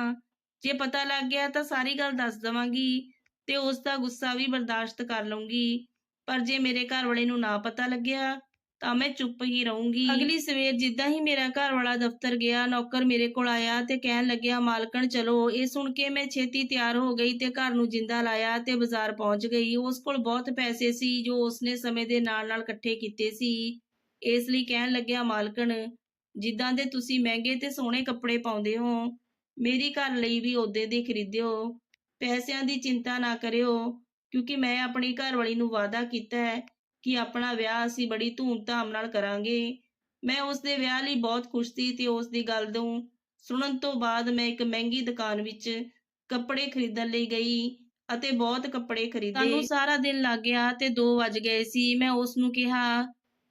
ਜੇ ਪਤਾ ਲੱਗ ਗਿਆ ਤਾਂ ਸਾਰੀ ਗੱਲ ਦੱਸ ਦਵਾਂਗੀ ਤੇ ਉਸ ਦਾ ਗੁੱਸਾ ਵੀ ਬਰਦਾਸ਼ਤ ਕਰ ਲਵਾਂਗੀ ਪਰ ਜੇ ਮੇਰੇ ਘਰਵਾਲੇ ਨੂੰ ਨਾ ਪਤਾ ਲੱਗਿਆ ਤਾਂ ਮੈਂ ਚੁੱਪ ਹੀ ਰਹੂੰਗੀ। ਅਗਲੀ ਸਵੇਰ ਜਿੱਦਾਂ ਹੀ ਮੇਰਾ ਘਰ ਵਾਲਾ ਦਫ਼ਤਰ ਗਿਆ, ਨੌਕਰ ਮੇਰੇ ਕੋਲ ਆਇਆ ਤੇ ਕਹਿਣ ਲੱਗਿਆ, ਮਾਲਕਣ ਚਲੋ। ਇਹ ਸੁਣ ਕੇ ਮੈਂ ਛੇਤੀ ਤਿਆਰ ਹੋ ਗਈ ਤੇ ਘਰ ਨੂੰ ਜਿੰਦਾ ਲਾਇਆ ਤੇ ਬਾਜ਼ਾਰ ਪਹੁੰਚ ਗਈ। ਉਸ ਕੋਲ ਬਹੁਤ ਪੈਸੇ ਸੀ, ਜੋ ਉਸਨੇ ਸਮੇਂ ਦੇ ਨਾਲ-ਨਾਲ ਇਕੱਠੇ ਕੀਤੇ ਸੀ। ਇਸ ਲਈ ਕਹਿਣ ਲੱਗਿਆ, ਮਾਲਕਣ, ਜਿੱਦਾਂ ਦੇ ਤੁਸੀਂ ਮਹਿੰਗੇ ਤੇ ਸੋਹਣੇ ਕੱਪੜੇ ਪਾਉਂਦੇ ਹੋ, ਮੇਰੀ ਘਰ ਲਈ ਵੀ ਉਹਦੇ ਦੇ ਖਰੀਦਿਓ। ਪੈਸਿਆਂ ਦੀ ਚਿੰਤਾ ਨਾ ਕਰਿਓ, ਕਿਉਂਕਿ ਮੈਂ ਆਪਣੀ ਘਰਵਾਲੀ ਨੂੰ ਵਾਅਦਾ ਕੀਤਾ ਹੈ ਕਿ ਆਪਣਾ ਵਿਆਹ ਅਸੀਂ ਬੜੀ ਧੂਮ-ਧਾਮ ਨਾਲ ਕਰਾਂਗੇ। ਮੈਂ ਉਸ ਦੇ ਵਿਆਹ ਲਈ ਬਹੁਤ ਖੁਸ਼ ਸੀ ਤੇ ਉਸ ਦੀ ਗੱਲ ਨੂੰ ਸੁਣਨ ਤੋਂ ਬਾਅਦ ਮੈਂ ਇੱਕ ਮਹਿੰਗੀ ਦੁਕਾਨ ਵਿੱਚ ਕੱਪੜੇ ਖਰੀਦਣ ਲਈ ਗਈ ਅਤੇ ਬਹੁਤ ਕੱਪੜੇ ਖਰੀਦੇ। ਸਾਨੂੰ ਸਾਰਾ ਦਿਨ ਲੱਗ ਗਿਆ ਤੇ 2 ਵਜ ਗਏ ਸੀ। ਮੈਂ ਉਸ ਨੂੰ ਕਿਹਾ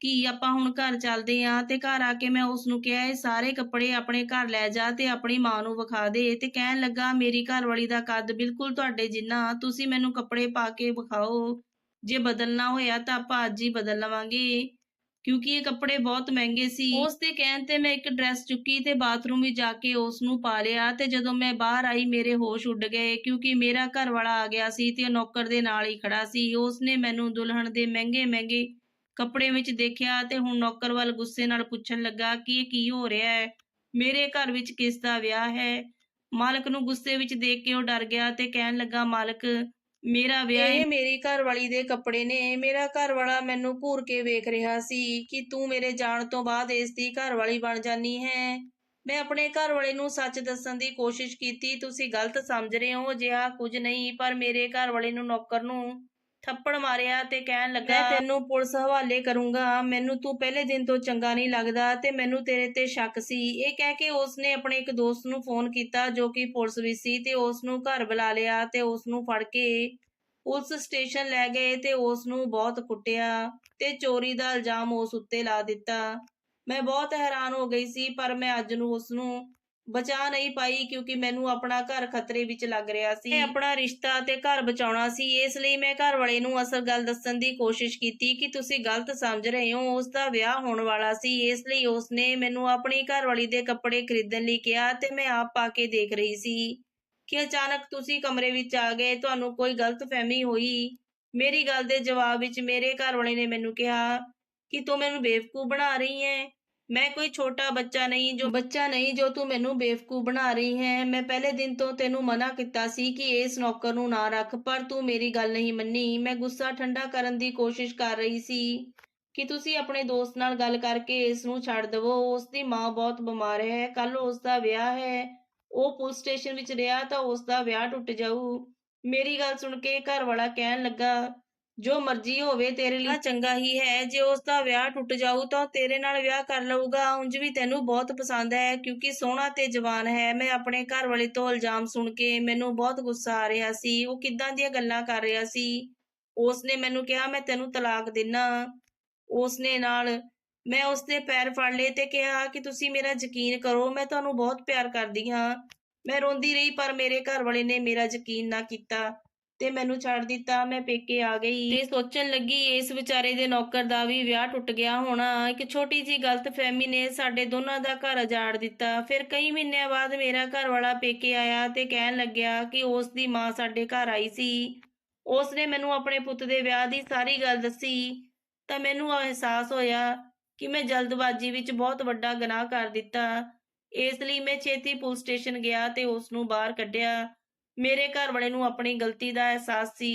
ਕਿ ਆਪਾਂ ਹੁਣ ਘਰ ਚੱਲਦੇ ਆਂ ਤੇ ਘਰ ਆ ਕੇ ਮੈਂ ਉਸ ਨੂੰ ਕਿਹਾ, ਇਹ ਸਾਰੇ ਕੱਪੜੇ ਆਪਣੇ ਘਰ ਲੈ ਜਾ ਤੇ ਆਪਣੀ ਮਾਂ ਨੂੰ ਵਿਖਾ ਦੇ। ਤੇ ਕਹਿਣ ਲੱਗਾ, ਮੇਰੀ ਘਰਵਾਲੀ ਦਾ ਕੱਦ ਬਿਲਕੁਲ ਤੁਹਾਡੇ ਜਿੰਨਾ ਤੁਸੀਂ ਮੈਨੂੰ ਕੱਪੜੇ ਪਾ ਕੇ ਵਿਖਾਓ। ਜੇ ਬਦਲਣਾ ਹੋਇਆ ਤਾਂ ਆਪਾਂ ਅੱਜ ਹੀ ਬਦਲ ਲਵਾਂਗੇ। ਕਿਉਂਕਿ ਇਹ ਕੱਪੜੇ ਬਹੁਤ ਮਹਿੰਗੇ ਸੀ। ਉਸ ਦੇ ਕਹਿਣ ਤੇ ਮੈਂ ਇੱਕ ਡਰੈਸ ਚੁੱਕੀ ਤੇ ਬਾਥਰੂਮ ਵਿੱਚ ਜਾ ਕੇ ਉਸ ਨੂੰ ਪਾ ਲਿਆ ਤੇ ਜਦੋਂ ਮੈਂ ਬਾਹਰ ਆਈ ਮੇਰੇ ਹੋਸ਼ ਉੱਡ ਗਏ ਕਿਉਂਕਿ ਮੇਰਾ ਘਰ ਵਾਲਾ ਆ ਗਿਆ ਸੀ ਤੇ ਉਹ ਨੌਕਰ ਦੇ ਨਾਲ ਹੀ ਖੜਾ ਸੀ। ਉਸ ਨੇ ਮੈਨੂੰ ਦੁਲਹਨ ਦੇ ਮਹਿੰਗੇ ਮਹਿੰਗੇ ਕੱਪੜੇ ਵਿੱਚ ਦੇਖਿਆ ਤੇ ਹੁਣ ਨੌਕਰ ਵੱਲ ਗੁੱਸੇ ਨਾਲ ਪੁੱਛਣ ਲੱਗਾ ਕਿ ਇਹ ਕੀ ਹੋ ਰਿਹਾ ਹੈ? ਮੇਰੇ ਘਰ ਵਿੱਚ ਕਿਸ ਦਾ ਵਿਆਹ ਹੈ? ਮਾਲਕ ਨੂੰ ਗੁੱਸੇ ਵਿੱਚ ਦੇਖ ਕੇ ਉਹ ਡਰ ਗਿਆ ਤੇ ਕਹਿਣ ਲੱਗਾ ਮਾਲਕ ਮੇਰਾ ਵਿਆਹ ਇਹ ਮੇਰੀ ਘਰ ਵਾਲੀ ਦੇ ਕੱਪੜੇ ਨੇ ਮੇਰਾ ਘਰ ਵਾਲਾ ਮੈਨੂੰ ਘੂਰ ਕੇ ਵੇਖ ਰਿਹਾ ਸੀ ਕਿ ਤੂੰ ਮੇਰੇ ਜਾਣ ਤੋਂ ਬਾਅਦ ਇਸ ਦੀ ਘਰ ਵਾਲੀ ਬਣ ਜਾਨੀ ਹੈ। ਮੈਂ ਆਪਣੇ ਘਰ ਵਾਲੇ ਨੂੰ ਸੱਚ ਦੱਸਣ ਦੀ ਕੋਸ਼ਿਸ਼ ਕੀਤੀ ਤੁਸੀਂ ਗਲਤ ਸਮਝ ਰਹੇ ਹੋ ਜਿਹਾ ਕੁਝ ਨਹੀਂ ਪਰ ਮੇਰੇ ਘਰ ਵਾਲੇ ਨੂੰ ਨੌਕਰ ਨੂੰ ਥੱਪੜ ਮਾਰਿਆ ਤੇ ਕਹਿਣ ਲੱਗਾ, ਮੈਂ ਤੈਨੂੰ ਪੁਲਿਸ ਹਵਾਲੇ ਕਰੂੰਗਾ, ਮੈਨੂੰ ਤੂੰ ਪਹਿਲੇ ਦਿਨ ਤੋਂ ਚੰਗਾ ਨਹੀਂ ਲੱਗਦਾ ਤੇ ਮੈਨੂੰ ਤੇਰੇ ਤੇ ਸ਼ੱਕ ਸੀ। ਇਹ ਕਹਿ ਕੇ ਉਸਨੇ ਆਪਣੇ ਇੱਕ ਦੋਸਤ ਨੂੰ ਫੋਨ ਕੀਤਾ ਜੋ ਕਿ ਪੁਲਿਸ ਵਿੱਚ ਸੀ ਤੇ ਉਸ ਨੂੰ ਘਰ ਬੁਲਾ ਲਿਆ ਤੇ ਉਸ ਨੂੰ ਫੜ ਕੇ ਪੁਲਿਸ ਸਟੇਸ਼ਨ ਲੈ ਗਏ ਤੇ ਉਸ ਨੂੰ ਬਹੁਤ ਕੁੱਟਿਆ ਤੇ ਚੋਰੀ ਦਾ ਇਲਜ਼ਾਮ ਉਸ ਉੱਤੇ ਲਾ ਦਿੱਤਾ। ਮੈਂ ਬਹੁਤ ਹੈਰਾਨ ਹੋ ਗਈ ਸੀ, ਪਰ ਮੈਂ ਅੱਜ ਨੂੰ ਉਸ ਨੂੰ ਬਚਾ ਨਹੀਂ ਪਾਈ ਕਿਉਂਕਿ ਮੈਨੂੰ ਆਪਣਾ ਘਰ ਖਤਰੇ ਵਿੱਚ ਲੱਗ ਰਿਹਾ ਸੀ। ਮੈਂ ਆਪਣਾ ਰਿਸ਼ਤਾ ਤੇ ਘਰ ਬਚਾਉਣਾ ਸੀ, ਇਸ ਲਈ ਮੈਂ ਘਰ ਵਾਲੇ ਨੂੰ ਅਸਲ ਗੱਲ ਦੱਸਣ ਦੀ ਕੋਸ਼ਿਸ਼ ਕੀਤੀ ਕਿ ਤੁਸੀਂ ਗਲਤ ਸਮਝ ਰਹੇ ਹੋ, ਉਸ ਦਾ ਵਿਆਹ ਹੋਣ ਵਾਲਾ ਸੀ, ਇਸ ਲਈ ਉਸ ਨੇ ਮੈਨੂੰ ਆਪਣੀ ਘਰ ਵਾਲੀ ਦੇ ਕੱਪੜੇ ਖਰੀਦਣ ਲਈ ਕਿਹਾ ਤੇ ਮੈਂ ਆਪ ਪਾ ਕੇ ਦੇਖ ਰਹੀ ਸੀ ਕਿ ਅਚਾਨਕ ਤੁਸੀਂ ਕਮਰੇ ਵਿੱਚ ਆ ਗਏ, ਤੁਹਾਨੂੰ ਕੋਈ ਗਲਤਫਹਿਮੀ ਹੋਈ? ਮੇਰੀ ਗੱਲ ਦੇ ਜਵਾਬ ਵਿੱਚ ਮੇਰੇ ਘਰ ਵਾਲੇ ਨੇ ਮੈਨੂੰ ਕਿਹਾ ਕਿ ਤੂੰ ਮੈਨੂੰ ਬੇਵਕੂਫ ਬਣਾ ਰਹੀ ਹੈ। ਮੈਂ ਕੋਈ ਛੋਟਾ ਬੱਚਾ ਨਹੀਂ ਜੋ ਬੱਚਾ ਨਹੀਂ ਜੋ ਤੂੰ ਮੈਨੂੰ ਬੇਵਕੂਫ ਬਣਾ ਰਹੀ ਹੈ। ਮੈਂ ਪਹਿਲੇ ਦਿਨ ਤੋਂ ਤੈਨੂੰ ਮਨਾ ਕੀਤਾ ਸੀ ਕਿ ਇਸ ਨੌਕਰ ਨੂੰ ਨਾ ਰੱਖ, ਪਰ ਤੂੰ ਮੇਰੀ ਗੱਲ ਨਹੀਂ ਮੰਨੀ। ਮੈਂ ਗੁੱਸਾ ਠੰਡਾ ਕਰਨ ਦੀ ਕੋਸ਼ਿਸ਼ ਕਰ ਰਹੀ ਸੀ ਕਿ ਤੁਸੀਂ ਆਪਣੇ ਦੋਸਤ ਨਾਲ ਗੱਲ ਕਰਕੇ ਇਸ ਨੂੰ ਛੱਡ ਦੇਵੋ। ਉਸ ਦੀ ਮਾਂ ਬਹੁਤ ਬਿਮਾਰ ਹੈ। ਕੱਲ ਉਸ ਦਾ ਵਿਆਹ ਹੈ। ਉਹ ਪੁਲਿਸ ਸਟੇਸ਼ਨ ਵਿੱਚ ਰਿਹਾ ਤਾਂ ਉਸ ਦਾ ਵਿਆਹ ਟੁੱਟ ਜਾਊ। ਮੇਰੀ ਗੱਲ ਸੁਣ ਕੇ ਘਰ ਵਾਲਾ ਕਹਿਣ ਲੱਗਾ ਜੋ ਮਰਜ਼ੀ ਹੋਵੇ ਤੇਰੇ ਲਈ ਚੰਗਾ ਹੀ ਹੈ ਜੇ ਉਸ ਦਾ ਵਿਆਹ ਟੁੱਟ ਜਾਊ ਤਾਂ ਤੇਰੇ ਨਾਲ ਵਿਆਹ ਕਰ ਲਊਗਾ। ਉਂਝ ਵੀ ਤੈਨੂੰ ਬਹੁਤ ਪਸੰਦ ਹੈ ਕਿਉਂਕਿ ਸੋਹਣਾ ਤੇ ਜਵਾਨ ਹੈ। ਮੈਂ ਆਪਣੇ ਘਰ ਵਾਲੇ ਤੋਂ ਇਲਜ਼ਾਮ ਸੁਣ ਕੇ ਮੈਨੂੰ ਬਹੁਤ ਗੁੱਸਾ ਆ ਰਿਹਾ ਸੀ। ਉਹ ਕਿੱਦਾਂ ਦੀਆਂ ਗੱਲਾਂ ਕਰ ਰਿਹਾ ਸੀ? ਉਸ ਨੇ ਮੈਨੂੰ ਕਿਹਾ ਮੈਂ ਤੈਨੂੰ ਤਲਾਕ ਦੇਣਾ ਉਸ ਨੇ ਨਾਲ ਮੈਂ ਉਸ ਦੇ ਪੈਰ ਫੜ ਲਏ ਤੇ ਕਿਹਾ ਕਿ ਤੁਸੀਂ ਮੇਰਾ ਯਕੀਨ ਕਰੋ ਮੈਂ ਤੁਹਾਨੂੰ ਬਹੁਤ ਪਿਆਰ ਕਰਦੀ ਹਾਂ। ਮੈਂ ਰੋਂਦੀ ਰਹੀ ਪਰ ਮੇਰੇ ਘਰ ਵਾਲੇ ਨੇ ਮੇਰਾ ਯਕੀਨ ਨਾ ਕੀਤਾ। ਤੇ ਮੈਨੂੰ ਛੱਡ ਦਿੱਤਾ, ਮੈਂ ਪੇਕੇ ਆ ਗਈ। ਤੇ ਸੋਚਣ ਲੱਗੀ, ਇਸ ਵਿਚਾਰੇ ਦੇ ਨੌਕਰ ਦਾ ਵੀ ਵਿਆਹ ਟੁੱਟ ਗਿਆ ਹੋਣਾ। ਇੱਕ ਛੋਟੀ ਜੀ ਗਲਤਫਹਿਮੀ ਨੇ ਸਾਡੇ ਦੋਨਾਂ ਦਾ ਘਰ ਉਜਾੜ ਦਿੱਤਾ। ਫਿਰ ਕਈ ਮਹੀਨਿਆਂ ਬਾਅਦ ਮੇਰਾ ਘਰ ਵਾਲਾ ਪੇਕੇ ਆਇਆ ਤੇ ਕਹਿਣ ਲੱਗਿਆ ਕਿ ਉਸ ਦੀ ਮਾਂ ਸਾਡੇ ਘਰ ਆਈ ਸੀ। ਉਸ ਨੇ ਮੈਨੂੰ ਆਪਣੇ ਪੁੱਤ ਦੇ ਵਿਆਹ ਦੀ ਸਾਰੀ ਗੱਲ ਦੱਸੀ। ਤਾਂ ਮੈਨੂੰ ਅਹਿਸਾਸ ਹੋਇਆ ਕਿ ਮੈਂ ਜਲਦਬਾਜ਼ੀ ਵਿੱਚ ਬਹੁਤ ਵੱਡਾ ਗੁਨਾਹ ਕਰ ਦਿੱਤਾ। ਇਸ ਲਈ ਮੈਂ ਛੇਤੀ ਪੁਲਿਸ ਸਟੇਸ਼ਨ ਗਿਆ ਤੇ ਉਸ ਨੂੰ ਬਾਹਰ ਕੱਢਿਆ। ਮੇਰੇ ਘਰ ਵਾਲੇ ਨੂੰ ਆਪਣੀ ਗਲਤੀ ਦਾ ਅਹਿਸਾਸ ਸੀ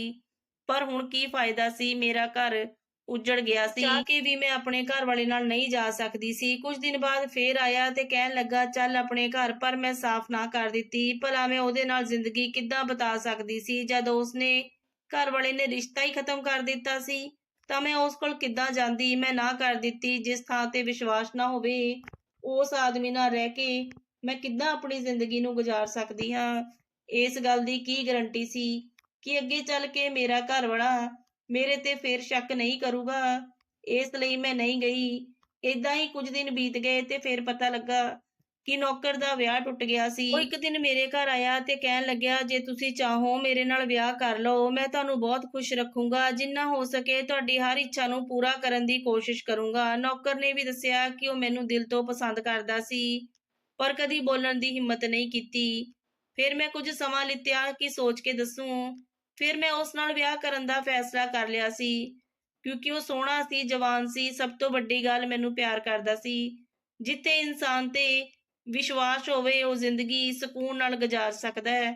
ਪਰ ਹੁਣ ਕੀ ਫਾਇਦਾ ਸੀ? ਮੇਰਾ ਘਰ ਉੱਜੜ ਗਿਆ ਸੀ। ਚਾਹ ਕੇ ਵੀ ਮੈਂ ਆਪਣੇ ਘਰ ਵਾਲੇ ਨਾਲ ਨਹੀਂ ਜਾ ਸਕਦੀ ਸੀ। ਕੁਝ ਦਿਨ ਬਾਅਦ ਫੇਰ ਆਇਆ ਤੇ ਕਹਿਣ ਲੱਗਾ ਚੱਲ ਆਪਣੇ ਘਰ ਪਰ ਮੈਂ ਸਾਫ਼ ਨਾ ਕਰ ਦਿੱਤੀ। ਭਲਾ ਮੈਂ ਉਹਦੇ ਨਾਲ ਜ਼ਿੰਦਗੀ ਕਿੱਦਾਂ ਬਿਤਾ ਸਕਦੀ ਸੀ? ਜਦ ਉਸਨੇ ਘਰ ਵਾਲੇ ਨੇ ਰਿਸ਼ਤਾ ਹੀ ਖਤਮ ਕਰ ਦਿੱਤਾ ਸੀ ਤਾਂ ਮੈਂ ਉਸ ਕੋਲ ਕਿੱਦਾਂ ਜਾਂਦੀ? ਮੈਂ ਨਾ ਕਰ ਦਿੱਤੀ। ਜਿਸ ਥਾਂ ਤੇ ਵਿਸ਼ਵਾਸ ਨਾ ਹੋਵੇ ਉਸ ਆਦਮੀ ਨਾਲ ਰਹਿ ਕੇ ਮੈਂ ਕਿੱਦਾਂ ਆਪਣੀ ਜ਼ਿੰਦਗੀ ਨੂੰ ਗੁਜ਼ਾਰ ਸਕਦੀ ਹਾਂ? ਇਸ ਗੱਲ ਦੀ ਕੀ ਗਰੰਟੀ ਸੀ ਕਿ ਅੱਗੇ ਚੱਲ ਕੇ ਮੇਰਾ ਘਰ ਵਾਲਾ ਮੇਰੇ ਤੇ ਫੇਰ ਸ਼ੱਕ ਨਹੀਂ ਕਰੂਗਾ? ਇਸ ਲਈ ਮੈਂ ਨਹੀਂ ਗਈ। ਇਦਾਂ ਹੀ ਕੁਝ ਦਿਨ ਬੀਤ ਗਏ ਤੇ ਫਿਰ ਪਤਾ ਲੱਗਾ ਕਿ ਨੌਕਰ ਦਾ ਵਿਆਹ ਟੁੱਟ ਗਿਆ ਸੀ। ਉਹ ਇੱਕ ਦਿਨ ਮੇਰੇ ਘਰ ਆਇਆ ਤੇ ਕਹਿਣ ਲੱਗਿਆ, ਜੇ ਤੁਸੀਂ ਚਾਹੋ ਮੇਰੇ ਨਾਲ ਵਿਆਹ ਕਰ ਲਓ, ਮੈਂ ਤੁਹਾਨੂੰ ਬਹੁਤ ਖੁਸ਼ ਰੱਖੂੰਗਾ। ਜਿੰਨਾ ਹੋ ਸਕੇ ਤੁਹਾਡੀ ਹਰ ਇੱਛਾ ਨੂੰ ਪੂਰਾ ਕਰਨ ਦੀ ਕੋਸ਼ਿਸ਼ ਕਰੂੰਗਾ। ਨੌਕਰ ਨੇ ਵੀ ਦੱਸਿਆ ਕਿ ਉਹ ਮੈਨੂੰ ਦਿਲ ਤੋਂ ਪਸੰਦ ਕਰਦਾ ਸੀ, ਪਰ ਕਦੀ ਬੋਲਣ ਦੀ ਹਿੰਮਤ ਨਹੀਂ ਕੀਤੀ। ਫਿਰ ਮੈਂ ਕੁਝ ਸਮਾਂ ਲਿੱਤਿਆ ਕਿ ਸੋਚ ਕੇ ਦੱਸੂੰ। ਫਿਰ ਮੈਂ ਉਸ ਨਾਲ ਵਿਆਹ ਕਰਨ ਦਾ ਫੈਸਲਾ ਕਰ ਲਿਆ ਸੀ। ਕਿਉਂਕਿ ਉਹ ਸੋਹਣਾ ਸੀ, ਜਵਾਨ ਸੀ, ਸਭ ਤੋਂ ਵੱਡੀ ਗੱਲ ਮੈਨੂੰ ਪਿਆਰ ਕਰਦਾ ਸੀ। ਜਿੱਥੇ ਇਨਸਾਨ ਤੇ ਵਿਸ਼ਵਾਸ ਹੋਵੇ, ਉਹ ਜ਼ਿੰਦਗੀ ਸਕੂਨ ਨਾਲ ਗੁਜ਼ਾਰ ਸਕਦਾ ਹੈ।